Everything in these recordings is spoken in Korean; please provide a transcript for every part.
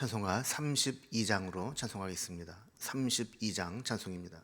찬송가 32장으로 찬송하겠습니다. 32장 찬송입니다.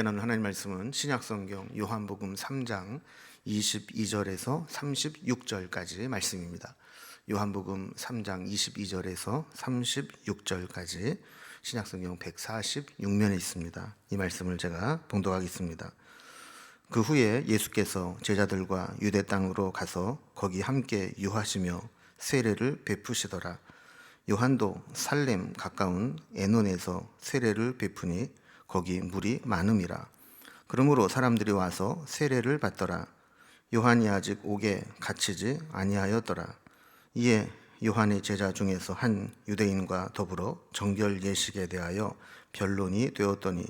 함께 나눌 하나님 말씀은 신약성경 요한복음 3장 22절에서 36절까지의 말씀입니다. 요한복음 3장 22절에서 36절까지 신약성경 146면에 있습니다. 이 말씀을 제가 봉독하겠습니다. 그 후에 예수께서 제자들과 유대 땅으로 가서 거기 함께 유하시며 세례를 베푸시더라. 요한도 살렘 가까운 에논에서 세례를 베푸니 거기 물이 많음이라. 그러므로 사람들이 와서 세례를 받더라. 요한이 아직 옥에 갇히지 아니하였더라. 이에 요한의 제자 중에서 한 유대인과 더불어 정결 예식에 대하여 변론이 되었더니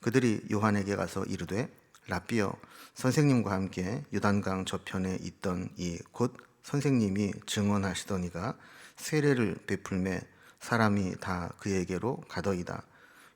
그들이 요한에게 가서 이르되 라비어 선생님과 함께 유단강 저편에 있던 이 곧 선생님이 증언하시더니가 세례를 베풀매 사람이 다 그에게로 가더이다.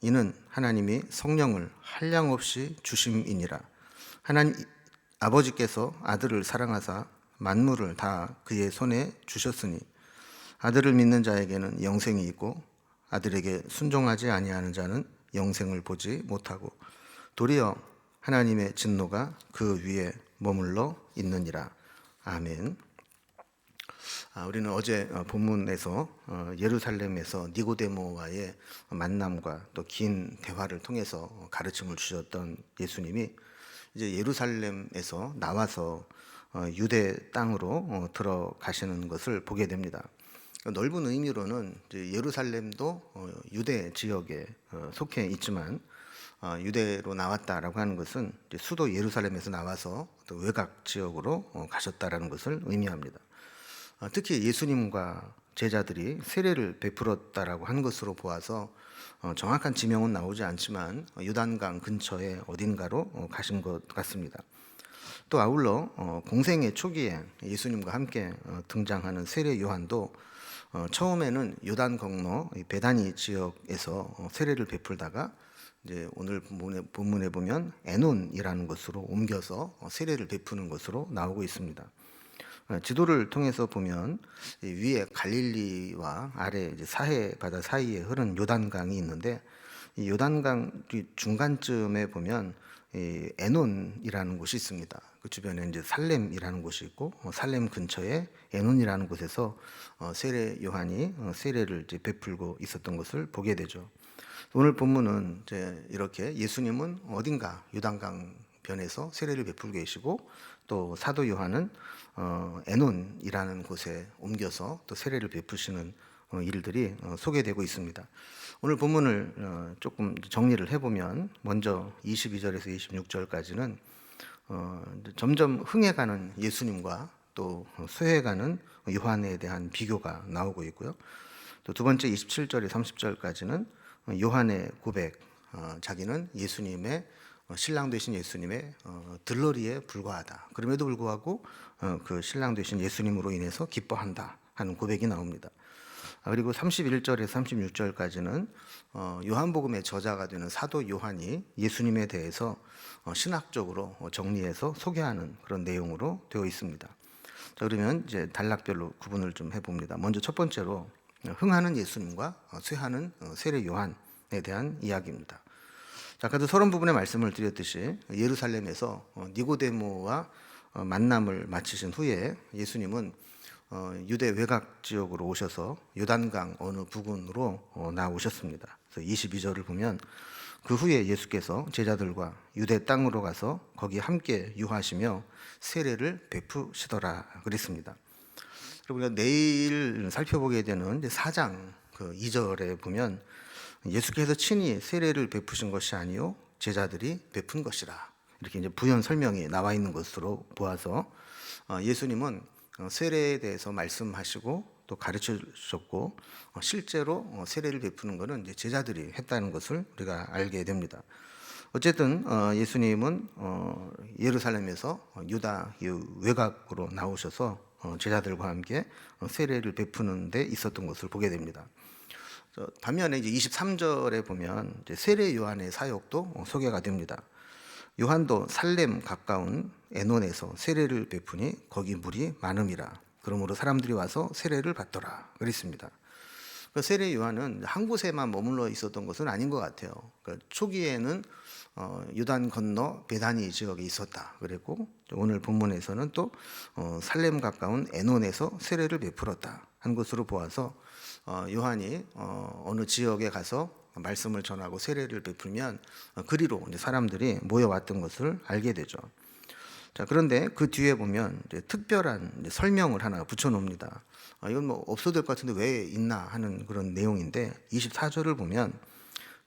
이는 하나님이 성령을 한량 없이 주심이니라. 하나님 아버지께서 아들을 사랑하사 만물을 다 그의 손에 주셨으니 아들을 믿는 자에게는 영생이 있고 아들에게 순종하지 아니하는 자는 영생을 보지 못하고 도리어 하나님의 진노가 그 위에 머물러 있느니라. 아멘. 아, 우리는 어제 어, 본문에서 어, 예루살렘에서 니고데모와의 만남과 또 긴 대화를 통해서 가르침을 주셨던 예수님이 이제 예루살렘에서 나와서 어, 유대 땅으로 어, 들어가시는 것을 보게 됩니다. 넓은 의미로는 예루살렘도 어, 유대 지역에 어, 속해 있지만 어, 유대로 나왔다라고 하는 것은 수도 예루살렘에서 나와서 또 외곽 지역으로 어, 가셨다라는 것을 의미합니다. 어, 특히 예수님과 제자들이 세례를 베풀었다라고 한 것으로 보아서 어, 정확한 지명은 나오지 않지만 어, 유단강 근처에 어딘가로 어, 가신 것 같습니다. 또 아울러 어, 공생의 초기에 예수님과 함께 어, 등장하는 세례 요한도 어, 처음에는 요단 이 베다니 지역에서 어, 세례를 베풀다가 이제 오늘 본문에, 보면 에논이라는 곳으로 옮겨서 어, 세례를 베푸는 것으로 나오고 있습니다. 어, 지도를 통해서 보면 이 위에 갈릴리와 아래 사해 바다 사이에 흐르는 요단강이 있는데 이 요단강 뒤 중간쯤에 보면 이 에논이라는 곳이 있습니다. 그 주변에 이제 살렘이라는 곳이 있고 어, 살렘 근처에 에논이라는 곳에서 어, 세례 요한이 어, 세례를 이제 베풀고 있었던 것을 보게 되죠. 오늘 본문은 이제 이렇게 예수님은 어딘가 요단강 변에서 세례를 베풀고 계시고 또 사도 요한은 어, 에논이라는 곳에 옮겨서 또 세례를 베푸시는 어, 일들이 어, 소개되고 있습니다. 오늘 본문을 어, 조금 정리를 해보면 먼저 22절에서 26절까지는 어, 이제 점점 흥해가는 예수님과 또 쇠해가는 요한에 대한 비교가 나오고 있고요. 또 두 번째 27절에 30절까지는 요한의 고백, 어, 자기는 예수님의 어, 신랑 되신 예수님의 어, 들러리에 불과하다. 그럼에도 불구하고 어, 그 신랑 되신 예수님으로 인해서 기뻐한다 하는 고백이 나옵니다. 아, 그리고 31절에서 36절까지는 어, 요한복음의 저자가 되는 사도 요한이 예수님에 대해서 어, 신학적으로 어, 정리해서 소개하는 그런 내용으로 되어 있습니다. 자, 그러면 이제 단락별로 구분을 좀 해봅니다. 먼저 첫 번째로 흥하는 예수님과 어, 쇠하는 어, 세례 요한에 대한 이야기입니다. 자, 아까도 서론 부분에 말씀을 드렸듯이 예루살렘에서 어, 니고데모와 어, 만남을 마치신 후에 예수님은 어, 유대 외곽 지역으로 오셔서 요단강 어느 부근으로 어, 나오셨습니다. 그래서 22절을 보면 그 후에 예수께서 제자들과 유대 땅으로 가서 거기 함께 유하시며 세례를 베푸시더라 그랬습니다. 그리고 내일 살펴보게 되는 이제 4장 그 2절에 보면 예수께서 친히 세례를 베푸신 것이 아니요 제자들이 베푼 것이라 이렇게 이제 부연 설명이 나와 있는 것으로 보아서 어, 예수님은 어, 세례에 대해서 말씀하시고 또 가르쳐 주셨고 어, 실제로 어, 세례를 베푸는 것은 이제 제자들이 했다는 것을 우리가 알게 됩니다. 어쨌든 어, 예수님은 어, 예루살렘에서 어, 유다 이 외곽으로 나오셔서 어, 제자들과 함께 어, 세례를 베푸는 데 있었던 것을 보게 됩니다. 저 반면에 이제 23절에 보면 이제 세례 요한의 사역도 어, 소개가 됩니다. 요한도 살렘 가까운 에논에서 세례를 베푸니 거기 물이 많음이라. 그러므로 사람들이 와서 세례를 받더라. 그랬습니다. 그 세례 요한은 한 곳에만 머물러 있었던 것은 아닌 것 같아요. 그 초기에는 어, 유단 건너 베다니 지역에 있었다. 그랬고 오늘 본문에서는 또 어, 살렘 가까운 에논에서 세례를 베풀었다. 한 것으로 보아서 어, 요한이 어, 어느 지역에 가서 말씀을 전하고 세례를 베풀면 어, 그리로 사람들이 모여왔던 것을 알게 되죠. 자 그런데 그 뒤에 보면 특별한 설명을 하나 붙여놓습니다. 아, 이건 뭐 없어도 될 것 같은데 왜 있나 하는 그런 내용인데 24절을 보면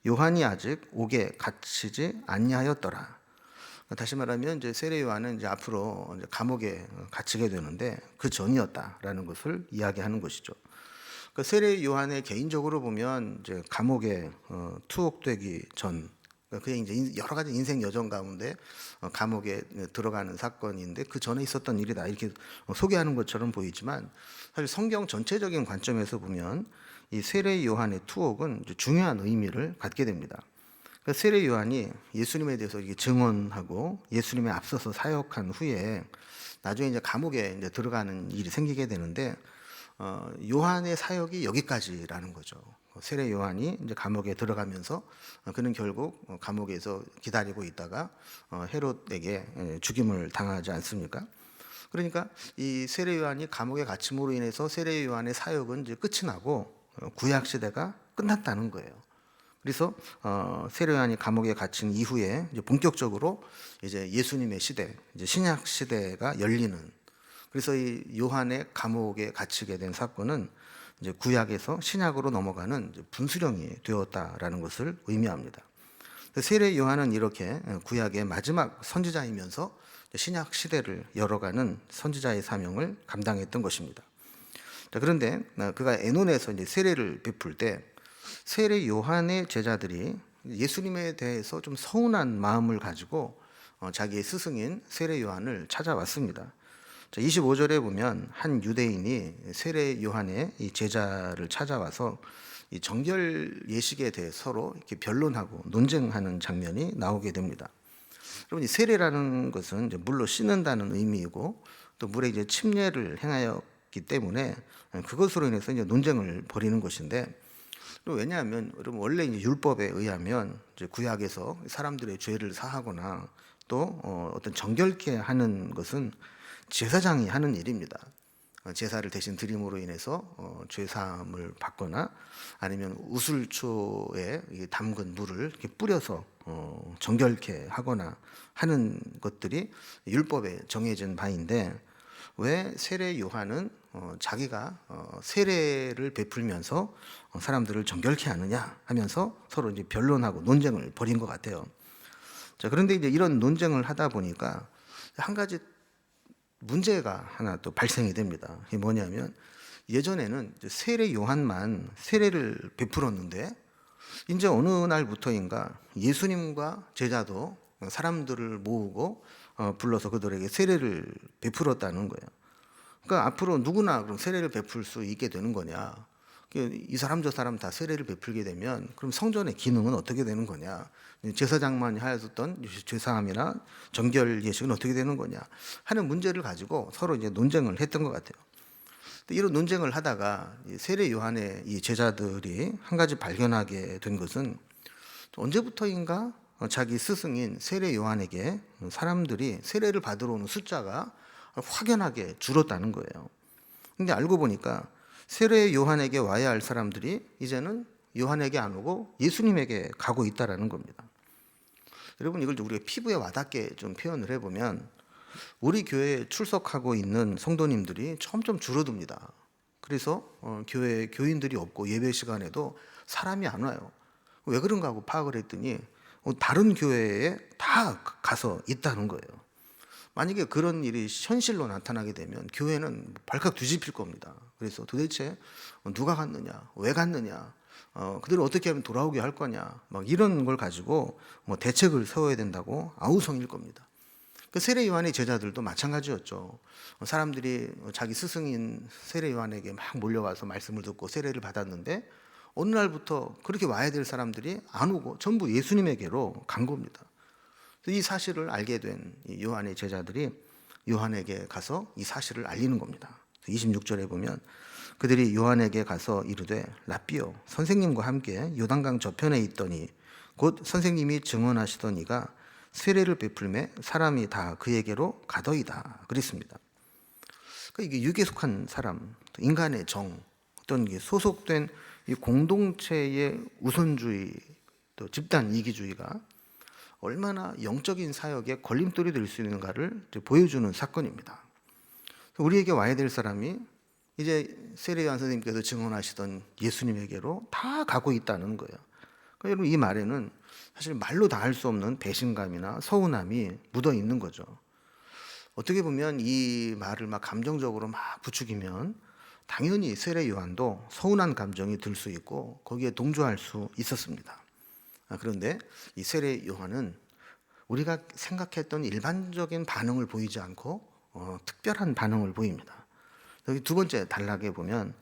요한이 아직 옥에 갇히지 아니하였더라. 다시 말하면 이제 세례 요한은 이제 앞으로 이제 감옥에 갇히게 되는데 그 전이었다라는 것을 이야기하는 것이죠. 그 세례 요한의 개인적으로 보면 이제 감옥에 어, 투옥되기 전 그러니까 그의 이제 인- 여러 가지 인생 여정 가운데 어, 감옥에 들어가는 사건인데 그 전에 있었던 일이다 이렇게 어, 소개하는 것처럼 보이지만 사실 성경 전체적인 관점에서 보면 이 세례 요한의 투옥은 중요한 의미를 갖게 됩니다. 그 세례 요한이 예수님에 대해서 이게 증언하고 예수님에 앞서서 사역한 후에 나중에 이제 감옥에 이제 들어가는 일이 생기게 되는데 어, 요한의 사역이 여기까지라는 거죠. 세례 요한이 이제 감옥에 들어가면서 어, 그는 결국 어, 감옥에서 기다리고 있다가 어, 헤롯에게 예, 죽임을 당하지 않습니까? 그러니까 이 세례 요한이 감옥에 갇힘으로 인해서 세례 요한의 사역은 이제 끝이 나고 어, 구약 시대가 끝났다는 거예요. 그래서 어, 세례 요한이 감옥에 갇힌 이후에 이제 본격적으로 이제 예수님의 시대, 이제 신약 시대가 열리는 그래서 이 요한의 감옥에 갇히게 된 사건은 이제 구약에서 신약으로 넘어가는 분수령이 되었다라는 것을 의미합니다. 세례 요한은 이렇게 구약의 마지막 선지자이면서 신약 시대를 열어가는 선지자의 사명을 감당했던 것입니다. 자, 그런데 그가 에논에서 이제 세례를 베풀 때 세례 요한의 제자들이 예수님에 대해서 좀 서운한 마음을 가지고 어, 자기의 스승인 세례 요한을 찾아왔습니다. 자, 25절에 보면 한 유대인이 세례 요한의 이 제자를 찾아와서 이 정결 예식에 대해 서로 이렇게 변론하고 논쟁하는 장면이 나오게 됩니다. 여러분 이 세례라는 것은 이제 물로 씻는다는 의미이고 또 물에 이제 침례를 행하였기 때문에 그것으로 인해서 이제 논쟁을 벌이는 것인데 또 왜냐하면 여러분 원래 이제 율법에 의하면 이제 구약에서 사람들의 죄를 사하거나 또 어, 어떤 정결케 하는 것은 제사장이 하는 일입니다. 어, 제사를 대신 드림으로 인해서 어, 죄 사함을 받거나 아니면 우슬초에 이 담근 물을 이렇게 뿌려서 어, 정결케 하거나 하는 것들이 율법에 정해진 바인데 왜 세례 요한은 어, 자기가 어, 세례를 베풀면서 어, 사람들을 정결케 하느냐 하면서 서로 이제 변론하고 논쟁을 벌인 것 같아요. 자 그런데 이제 이런 논쟁을 하다 보니까 한 가지 문제가 하나 또 발생이 됩니다. 이게 뭐냐면 예전에는 세례 요한만 세례를 베풀었는데 이제 어느 날부터인가 예수님과 제자도 사람들을 모으고 어, 불러서 그들에게 세례를 베풀었다는 거예요. 그러니까 앞으로 누구나 그럼 세례를 베풀 수 있게 되는 거냐? 이 사람 저 사람 다 세례를 베풀게 되면 그럼 성전의 기능은 어떻게 되는 거냐? 제사장만이 하였던 죄사함이나 정결 예식은 어떻게 되는 거냐 하는 문제를 가지고 서로 이제 논쟁을 했던 것 같아요. 이런 논쟁을 하다가 이 세례 요한의 이 제자들이 한 가지 발견하게 된 것은 언제부터인가 자기 스승인 세례 요한에게 사람들이 세례를 받으러 오는 숫자가 확연하게 줄었다는 거예요. 근데 알고 보니까 세례 요한에게 와야 할 사람들이 이제는 요한에게 안 오고 예수님에게 가고 있다라는 겁니다. 여러분 이걸 우리가 피부에 와닿게 좀 표현을 해보면 우리 교회에 출석하고 있는 성도님들이 점점 줄어듭니다. 그래서 어, 교회 교인들이 없고 예배 시간에도 사람이 안 와요. 왜 그런가 하고 파악을 했더니 어, 다른 교회에 다 가서 있다는 거예요. 만약에 그런 일이 현실로 나타나게 되면 교회는 발칵 뒤집힐 겁니다. 그래서 도대체 누가 갔느냐, 왜 갔느냐, 어, 그들을 어떻게 하면 돌아오게 할 거냐, 막 이런 걸 가지고 뭐 대책을 세워야 된다고 아우성일 겁니다. 그 세례 요한의 제자들도 마찬가지였죠. 어, 사람들이 자기 스승인 세례 요한에게 막 몰려가서 말씀을 듣고 세례를 받았는데 어느 날부터 그렇게 와야 될 사람들이 안 오고 전부 예수님에게로 간 겁니다. 이 사실을 알게 된 요한의 제자들이 요한에게 가서 이 사실을 알리는 겁니다. 26절에 보면 그들이 요한에게 가서 이르되 라비오 선생님과 함께 요단강 저편에 있더니 곧 선생님이 증언하시던 이가 세례를 베풀매 사람이 다 그에게로 가더이다 그랬습니다. 그러니까 이게 육에 속한 사람, 인간의 정, 어떤 게 소속된 이 공동체의 우선주의, 또 집단 이기주의가 얼마나 영적인 사역에 걸림돌이 될 수 있는가를 보여주는 사건입니다. 우리에게 와야 될 사람이 이제 세례요한 선생님께서 증언하시던 예수님에게로 다 가고 있다는 거예요. 그러니까 여러분 이 말에는 사실 말로 다 할 수 없는 배신감이나 서운함이 묻어 있는 거죠. 어떻게 보면 이 말을 막 감정적으로 막 부추기면 당연히 세례 요한도 서운한 감정이 들 수 있고 거기에 동조할 수 있었습니다. 아, 그런데 이 세례 요한은 우리가 생각했던 일반적인 반응을 보이지 않고 어, 특별한 반응을 보입니다. 여기 두 번째 단락에 보면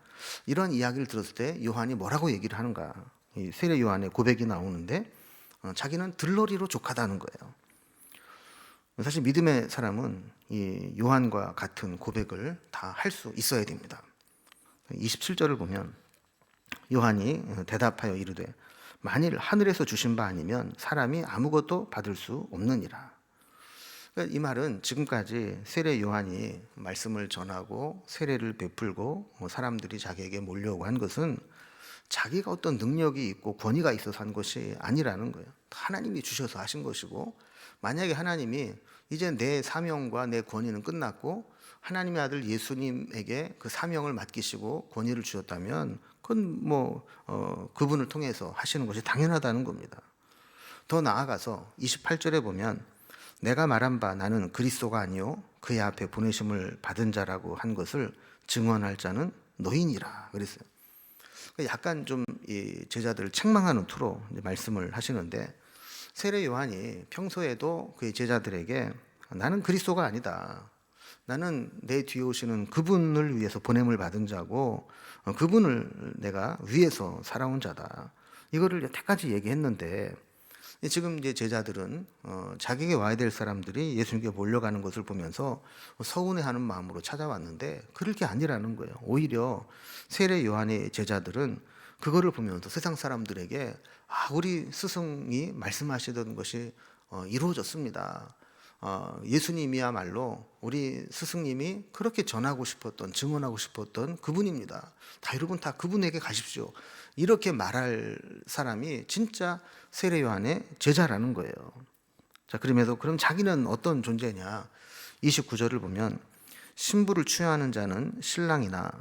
이런 이야기를 들었을 때 요한이 뭐라고 얘기를 하는가? 이 세례 요한의 고백이 나오는데 어, 자기는 들러리로 족하다는 거예요. 사실 믿음의 사람은 이 요한과 같은 고백을 다 할 수 있어야 됩니다. 27절을 보면 요한이 대답하여 이르되 만일 하늘에서 주신 바 아니면 사람이 아무것도 받을 수 없느니라. 그러니까 이 말은 지금까지 세례 요한이 말씀을 전하고 세례를 베풀고 뭐 사람들이 자기에게 몰려오고 한 것은 자기가 어떤 능력이 있고 권위가 있어서 한 것이 아니라는 거예요. 하나님이 주셔서 하신 것이고 만약에 하나님이 이제 내 사명과 내 권위는 끝났고 하나님의 아들 예수님에게 그 사명을 맡기시고 권위를 주셨다면 그건 뭐 어, 그분을 통해서 하시는 것이 당연하다는 겁니다. 더 나아가서 28절에 보면 내가 말한 바 나는 그리스도가 아니요 그의 앞에 보내심을 받은 자라고 한 것을 증언할 자는 너희니라 그랬어요. 약간 좀이 제자들을 책망하는 투로 말씀을 하시는데 세례 요한이 평소에도 그의 제자들에게 나는 그리스도가 아니다. 나는 내 뒤에 오시는 그분을 위해서 보냄을 받은 자고 어, 그분을 내가 위해서 살아온 자다. 이거를 여태까지 얘기했는데 지금 이제 제자들은 어, 자기에게 와야 될 사람들이 예수님께 몰려가는 것을 보면서 서운해하는 마음으로 찾아왔는데 그럴 게 아니라는 거예요. 오히려 세례 요한의 제자들은 그거를 보면서 세상 사람들에게 아, 우리 스승이 말씀하시던 것이 어, 이루어졌습니다. 어, 예수님이야말로 우리 스승님이 그렇게 전하고 싶었던 증언하고 싶었던 그분입니다. 다 여러분 다 그분에게 가십시오. 이렇게 말할 사람이 진짜 세례 요한의 제자라는 거예요. 자, 그러면서 그럼 자기는 어떤 존재냐? 29절을 보면 신부를 취하는 자는 신랑이나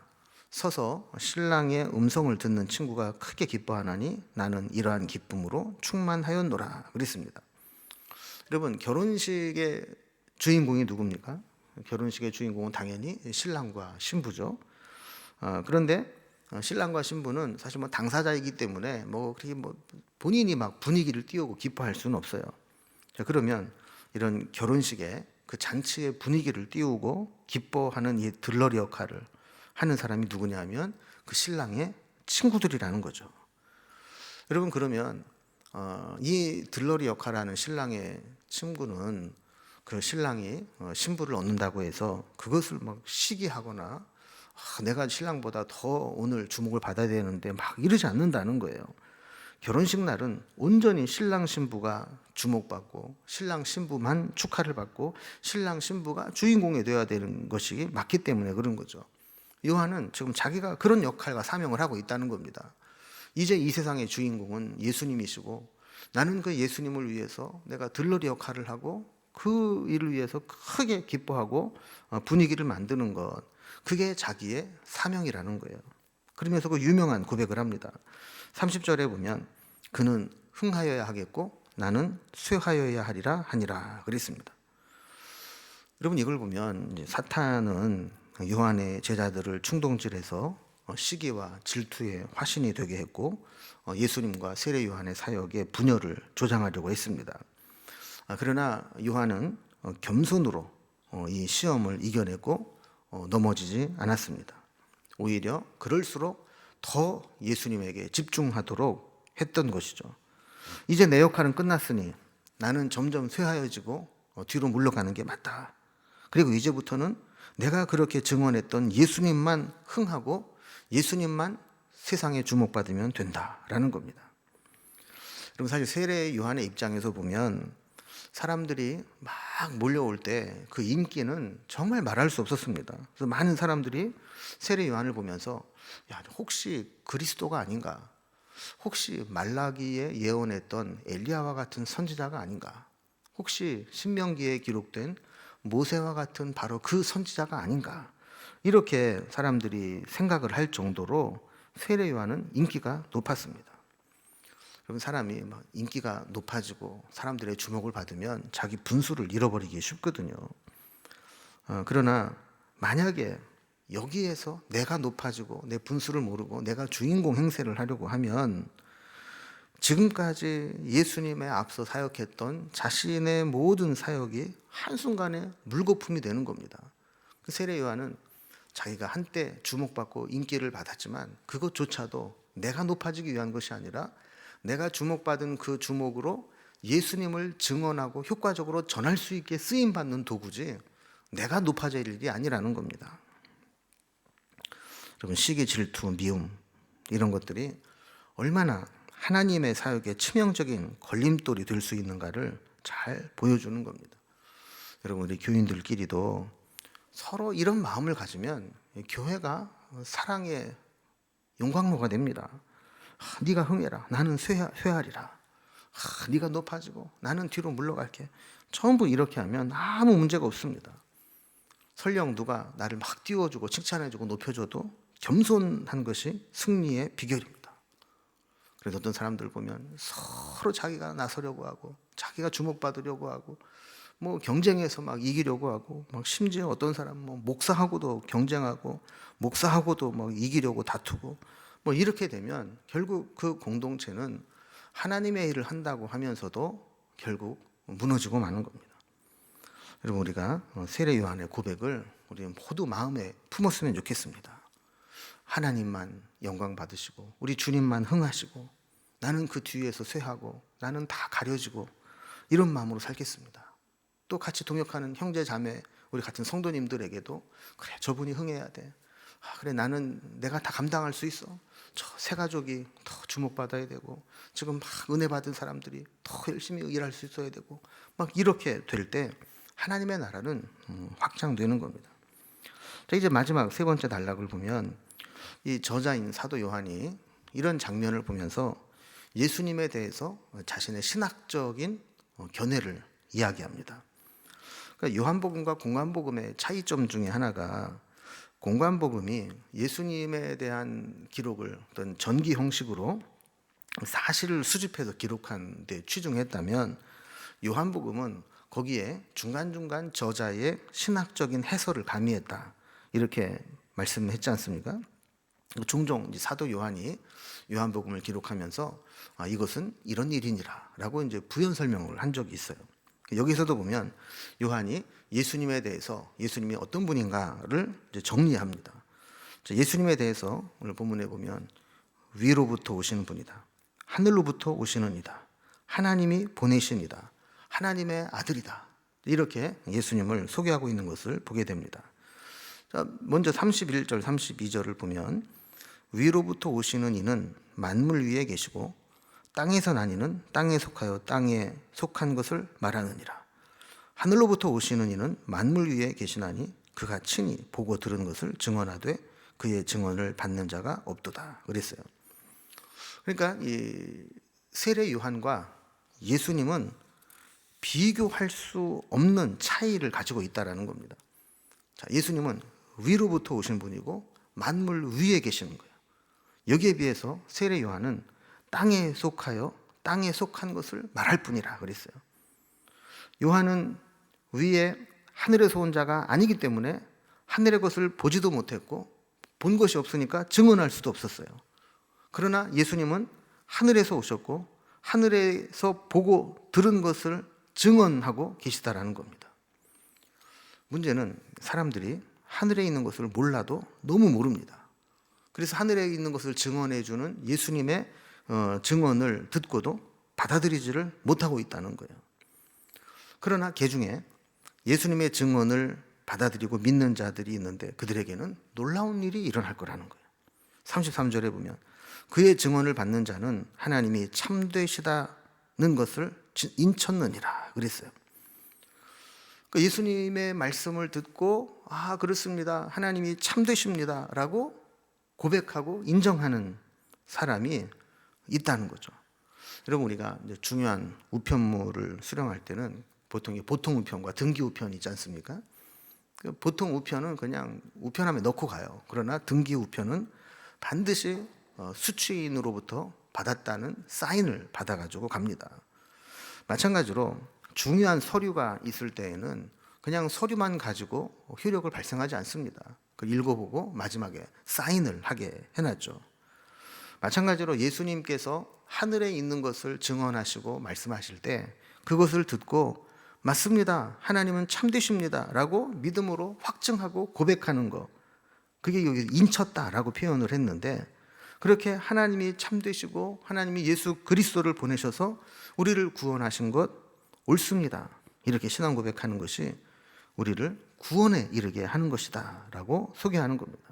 서서 신랑의 음성을 듣는 친구가 크게 기뻐하나니 나는 이러한 기쁨으로 충만하였노라 그랬습니다. 여러분 결혼식의 주인공이 누굽니까? 결혼식의 주인공은 당연히 신랑과 신부죠. 어, 그런데 어, 신랑과 신부는 사실 뭐 당사자이기 때문에 뭐 그렇게 뭐 본인이 막 분위기를 띄우고 기뻐할 수는 없어요. 자, 그러면 이런 결혼식에 그 잔치의 분위기를 띄우고 기뻐하는 이 들러리 역할을 하는 사람이 누구냐면 그 신랑의 친구들이라는 거죠. 여러분 그러면 어, 이 들러리 역할을 하는 신랑의 친구는 그 신랑이 어, 신부를 얻는다고 해서 그것을 막 시기하거나 아, 내가 신랑보다 더 오늘 주목을 받아야 되는데 막 이러지 않는다는 거예요. 결혼식 날은 온전히 신랑 신부가 주목받고 신랑 신부만 축하를 받고 신랑 신부가 주인공이 되어야 되는 것이 맞기 때문에 그런 거죠. 요한은 지금 자기가 그런 역할과 사명을 하고 있다는 겁니다. 이제 이 세상의 주인공은 예수님이시고 나는 그 예수님을 위해서 내가 들러리 역할을 하고 그 일을 위해서 크게 기뻐하고 어, 분위기를 만드는 것 그게 자기의 사명이라는 거예요. 그러면서 그 유명한 고백을 합니다. 30절에 보면 그는 흥하여야 하겠고 나는 쇠하여야 하리라 하니라 그랬습니다. 여러분 이걸 보면 사탄은 요한의 제자들을 충동질해서 어, 시기와 질투의 화신이 되게 했고 어, 예수님과 세례 요한의 사역의 분열을 조장하려고 했습니다. 아, 그러나 요한은 어, 겸손으로 이 시험을 이겨내고 넘어지지 않았습니다. 오히려 그럴수록 더 예수님에게 집중하도록 했던 것이죠. 이제 내 역할은 끝났으니 나는 점점 쇠하여지고 뒤로 물러가는 게 맞다. 그리고 이제부터는 내가 그렇게 증언했던 예수님만 흥하고 예수님만 세상에 주목받으면 된다라는 겁니다. 그럼 사실 세례 요한의 입장에서 보면 사람들이 막 몰려올 때 그 인기는 정말 말할 수 없었습니다. 그래서 많은 사람들이 세례 요한을 보면서 야 혹시 그리스도가 아닌가? 혹시 말라기에 예언했던 엘리야와 같은 선지자가 아닌가? 혹시 신명기에 기록된 모세와 같은 바로 그 선지자가 아닌가? 이렇게 사람들이 생각을 할 정도로 세례 요한은 인기가 높았습니다. 그럼 사람이 막 인기가 높아지고 사람들의 주목을 받으면 자기 분수를 잃어버리기 쉽거든요. 어, 그러나 만약에 여기에서 내가 높아지고 내 분수를 모르고 내가 주인공 행세를 하려고 하면 지금까지 예수님의 앞서 사역했던 자신의 모든 사역이 한순간에 물거품이 되는 겁니다. 그 세례 요한은 자기가 한때 주목받고 인기를 받았지만 그것조차도 내가 높아지기 위한 것이 아니라 내가 주목받은 그 주목으로 예수님을 증언하고 효과적으로 전할 수 있게 쓰임 받는 도구지 내가 높아질 일이 아니라는 겁니다. 여러분 시기, 질투, 미움 이런 것들이 얼마나 하나님의 사역에 치명적인 걸림돌이 될 수 있는가를 잘 보여주는 겁니다. 여러분 우리 교인들끼리도 서로 이런 마음을 가지면 교회가 사랑의 용광로가 됩니다. 아, 네가 흥해라. 나는 쇠하, 쇠하리라. 아, 네가 높아지고 나는 뒤로 물러갈게. 전부 이렇게 하면 아무 문제가 없습니다. 설령 누가 나를 막 띄워주고 칭찬해주고 높여줘도 겸손한 것이 승리의 비결입니다. 그래서 어떤 사람들 보면 서로 자기가 나서려고 하고 자기가 주목받으려고 하고 뭐 경쟁해서 막 이기려고 하고 막 심지어 어떤 사람 뭐 목사하고도 경쟁하고 목사하고도 막 이기려고 다투고 뭐 이렇게 되면 결국 그 공동체는 하나님의 일을 한다고 하면서도 결국 무너지고 마는 겁니다. 여러분 우리가 세례 요한의 고백을 우리 모두 마음에 품었으면 좋겠습니다. 하나님만 영광 받으시고 우리 주님만 흥하시고 나는 그 뒤에서 쇠하고 나는 다 가려지고 이런 마음으로 살겠습니다. 또 같이 동역하는 형제 자매 우리 같은 성도님들에게도 그래 저분이 흥해야 돼. 아, 그래 나는 내가 다 감당할 수 있어. 저세 가족이 더 주목받아야 되고 지금 막 은혜 받은 사람들이 더 열심히 일할 수 있어야 되고 막 이렇게 될 때 하나님의 나라는 음, 확장되는 겁니다. 자 이제 마지막 세 번째 단락을 보면 이 저자인 사도 요한이 이런 장면을 보면서 예수님에 대해서 자신의 신학적인 어, 견해를 이야기합니다. 그러니까 요한복음과 공관복음의 차이점 중에 하나가 공관복음이 예수님에 대한 기록을 어떤 전기 형식으로 사실을 수집해서 기록한 데 취중했다면 요한복음은 거기에 중간중간 저자의 신학적인 해설을 가미했다. 이렇게 말씀했지 않습니까? 종종 사도 요한이 요한복음을 기록하면서 아, 이것은 이런 일이니라라고 이제 부연 설명을 한 적이 있어요. 여기서도 보면 요한이 예수님에 대해서 예수님이 어떤 분인가를 정리합니다. 자, 예수님에 대해서 오늘 본문에 보면 위로부터 오시는 분이다. 하늘로부터 오시는 이다. 하나님이 보내신 이다. 하나님의 아들이다. 이렇게 예수님을 소개하고 있는 것을 보게 됩니다. 자, 먼저 31절, 32절을 보면 위로부터 오시는 이는 만물 위에 계시고 땅에서 나니는 땅에 속하여 땅에 속한 것을 말하느니라. 하늘로부터 오시는 이는 만물 위에 계시나니 그가 친히 보고 들은 것을 증언하되 그의 증언을 받는 자가 없도다. 그랬어요. 그러니까 이 세례 요한과 예수님은 비교할 수 없는 차이를 가지고 있다라는 겁니다. 자, 예수님은 위로부터 오신 분이고 만물 위에 계시는 거예요. 여기에 비해서 세례 요한은 땅에 속하여 땅에 속한 것을 말할 뿐이라 그랬어요. 요한은 위에 하늘에서 온 자가 아니기 때문에 하늘의 것을 보지도 못했고 본 것이 없으니까 증언할 수도 없었어요. 그러나 예수님은 하늘에서 오셨고 하늘에서 보고 들은 것을 증언하고 계시다라는 겁니다. 문제는 사람들이 하늘에 있는 것을 몰라도 너무 모릅니다. 그래서 하늘에 있는 것을 증언해 주는 예수님의 어, 증언을 듣고도 받아들이지를 못하고 있다는 거예요. 그러나 개 중에 예수님의 증언을 받아들이고 믿는 자들이 있는데 그들에게는 놀라운 일이 일어날 거라는 거예요. 33절에 보면 그의 증언을 받는 자는 하나님이 참되시다는 것을 인쳤느니라 그랬어요. 그 예수님의 말씀을 듣고 아 그렇습니다. 하나님이 참되십니다라고 고백하고 인정하는 사람이 있다는 거죠. 여러분 우리가 중요한 우편물을 수령할 때는 보통 보통 우편과 등기 우편이 있지 않습니까? 그 보통 우편은 그냥 우편함에 넣고 가요. 그러나 등기 우편은 반드시 어, 수취인으로부터 받았다는 사인을 받아가지고 갑니다. 마찬가지로 중요한 서류가 있을 때에는 그냥 서류만 가지고 효력을 발생하지 않습니다. 그 읽어보고 마지막에 사인을 하게 해놨죠. 마찬가지로 예수님께서 하늘에 있는 것을 증언하시고 말씀하실 때 그것을 듣고 맞습니다. 하나님은 참되십니다. 라고 믿음으로 확증하고 고백하는 것. 그게 여기 인쳤다라고 표현을 했는데 그렇게 하나님이 참되시고 하나님이 예수 그리스도를 보내셔서 우리를 구원하신 것 옳습니다. 이렇게 신앙 고백하는 것이 우리를 구원에 이르게 하는 것이다. 라고 소개하는 겁니다.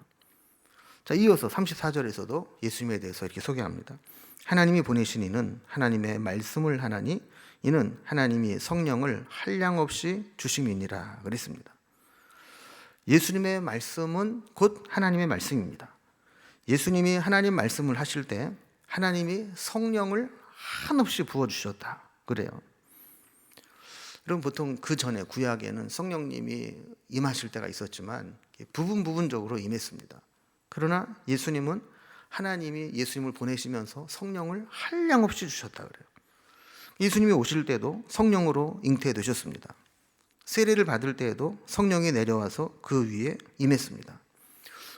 자, 이어서 34절에서도 예수님에 대해서 이렇게 소개합니다. 하나님이 보내신 이는 하나님의 말씀을 하나니 이는 하나님이 성령을 한량 없이 주심이니라 그랬습니다. 예수님의 말씀은 곧 하나님의 말씀입니다. 예수님이 하나님 말씀을 하실 때 하나님이 성령을 한없이 부어 주셨다. 그래요. 여러분 보통 그 전에 구약에는 성령님이 임하실 때가 있었지만 부분 부분적으로 임했습니다. 그러나 예수님은 하나님이 예수님을 보내시면서 성령을 한량 없이 주셨다 그래요. 예수님이 오실 때도 성령으로 잉태되셨습니다. 세례를 받을 때에도 성령이 내려와서 그 위에 임했습니다.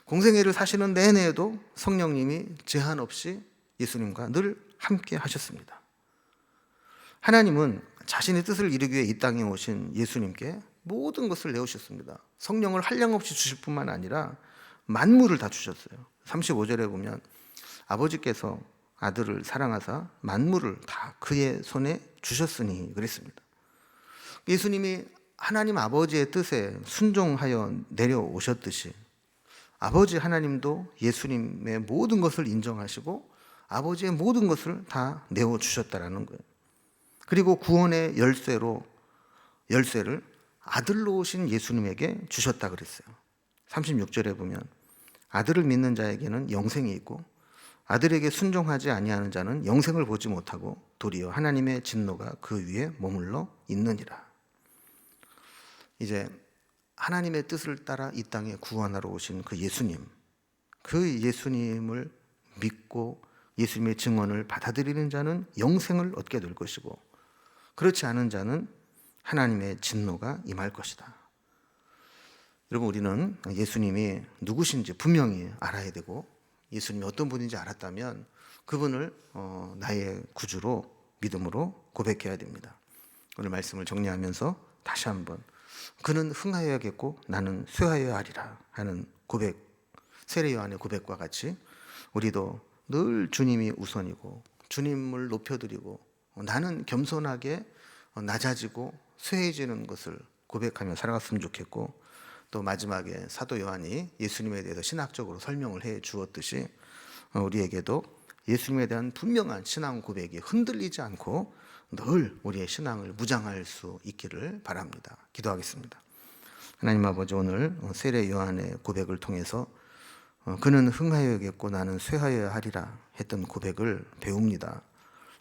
공생애를 사시는 내내에도 성령님이 제한 없이 예수님과 늘 함께 하셨습니다. 하나님은 자신의 뜻을 이루기 위해 이 땅에 오신 예수님께 모든 것을 내오셨습니다. 성령을 한량없이 주실 뿐만 아니라 만물을 다 주셨어요. 35절에 보면 아버지께서 아들을 사랑하사 만물을 다 그의 손에 주셨으니 그랬습니다. 예수님이 하나님 아버지의 뜻에 순종하여 내려오셨듯이 아버지 하나님도 예수님의 모든 것을 인정하시고 아버지의 모든 것을 다 내어 주셨다라는 거예요. 그리고 구원의 열쇠로 열쇠를 아들로 오신 예수님에게 주셨다 그랬어요. 36절에 보면 아들을 믿는 자에게는 영생이 있고 아들에게 순종하지 아니하는 자는 영생을 보지 못하고 도리어 하나님의 진노가 그 위에 머물러 있느니라. 이제 하나님의 뜻을 따라 이 땅에 구원하러 오신 그 예수님, 그 예수님을 믿고 예수님의 증언을 받아들이는 자는 영생을 얻게 될 것이고 그렇지 않은 자는 하나님의 진노가 임할 것이다. 여러분 우리는 예수님이 누구신지 분명히 알아야 되고 예수님이 어떤 분인지 알았다면 그분을 어, 나의 구주로 믿음으로 고백해야 됩니다. 오늘 말씀을 정리하면서 다시 한번 그는 흥하여야겠고 나는 쇠하여야 하리라 하는 고백 세례 요한의 고백과 같이 우리도 늘 주님이 우선이고 주님을 높여드리고 나는 겸손하게 낮아지고 쇠해지는 것을 고백하며 살아갔으면 좋겠고 또 마지막에 사도 요한이 예수님에 대해서 신학적으로 설명을 해 주었듯이 우리에게도 예수님에 대한 분명한 신앙 고백이 흔들리지 않고 늘 우리의 신앙을 무장할 수 있기를 바랍니다. 기도하겠습니다. 하나님 아버지 오늘 세례 요한의 고백을 통해서 어, 그는 흥하여야겠고 나는 쇠하여야 하리라 했던 고백을 배웁니다.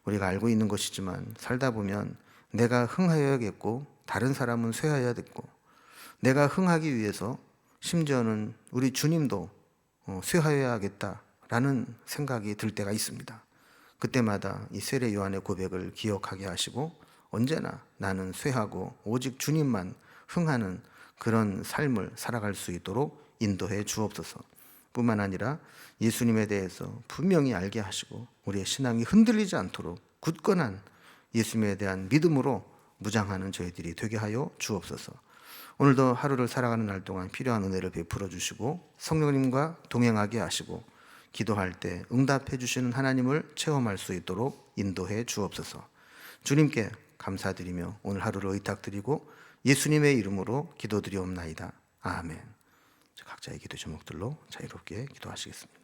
우리가 알고 있는 것이지만 살다 보면 내가 흥하여야겠고 다른 사람은 쇠하여야 됐고 내가 흥하기 위해서 심지어는 우리 주님도 어, 쇠하여야겠다라는 생각이 들 때가 있습니다. 그때마다 이 세례 요한의 고백을 기억하게 하시고 언제나 나는 쇠하고 오직 주님만 흥하는 그런 삶을 살아갈 수 있도록 인도해 주옵소서. 뿐만 아니라 예수님에 대해서 분명히 알게 하시고 우리의 신앙이 흔들리지 않도록 굳건한 예수님에 대한 믿음으로 무장하는 저희들이 되게 하여 주옵소서. 오늘도 하루를 살아가는 날 동안 필요한 은혜를 베풀어 주시고 성령님과 동행하게 하시고 기도할 때 응답해 주시는 하나님을 체험할 수 있도록 인도해 주옵소서. 주님께 감사드리며 오늘 하루를 의탁드리고 예수님의 이름으로 기도드리옵나이다. 아멘. 각자의 기도 제목들로 자유롭게 기도하시겠습니다.